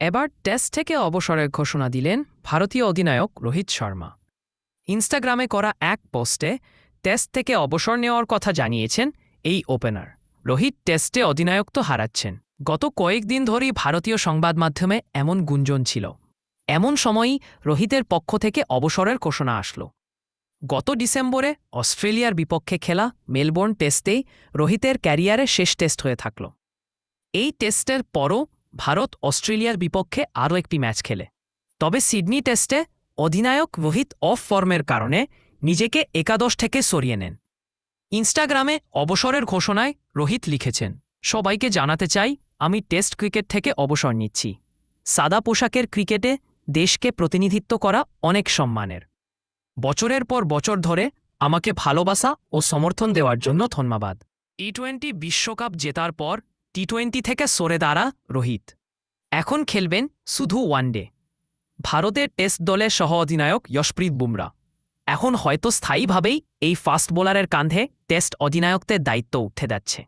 এবার টেস্ট থেকে অবসরের ঘোষণা দিলেন ভারতীয় অধিনায়ক রোহিত শর্মা। ইনস্টাগ্রামে করা এক পোস্টে টেস্ট থেকে অবসর নেওয়ার কথা জানিয়েছেন এই ওপেনার। রোহিত টেস্টে অধিনায়ক তো হারাচ্ছেন। গত কয়েকদিন ধরেই ভারতীয় সংবাদ মাধ্যমে এমন গুঞ্জন ছিল। এমন সময়ই রোহিতের পক্ষ থেকে অবসরের ঘোষণা আসলো। গত ডিসেম্বরে অস্ট্রেলিয়ার বিপক্ষে খেলা মেলবোর্ন টেস্টেই রোহিতের ক্যারিয়ারে শেষ টেস্ট হয়ে থাকল। এই টেস্টের পরও ভারত অস্ট্রেলিয়ার বিপক্ষে আরও একটি ম্যাচ খেলে। তবে সিডনি টেস্টে অধিনায়ক রোহিত অফ ফর্মের কারণে নিজেকে একাদশ থেকে সরিয়ে নেন। ইনস্টাগ্রামে অবসরের ঘোষণায় রোহিত লিখেছেন, সবাইকে জানাতে চাই, আমি টেস্ট ক্রিকেট থেকে অবসর নিচ্ছি। সাদা পোশাকের ক্রিকেটে দেশকে প্রতিনিধিত্ব করা অনেক সম্মানের। বছরের পর বছর ধরে আমাকে ভালোবাসা ও সমর্থন দেওয়ার জন্য ধন্যবাদ। টি টোয়েন্টি বিশ্বকাপ জেতার পর টি টোয়েন্টি থেকে সরে দাঁড়া, রোহিত। এখন খেলবেন শুধু ওয়ানডে ভারতের টেস্ট দলের সহ অধিনায়ক যশপ্রীত বুমরা। এখন হয়তো স্থায়ীভাবেই এই ফাস্ট বোলারের কাঁধে টেস্ট অধিনায়কদের দায়িত্ব উঠে যাচ্ছে।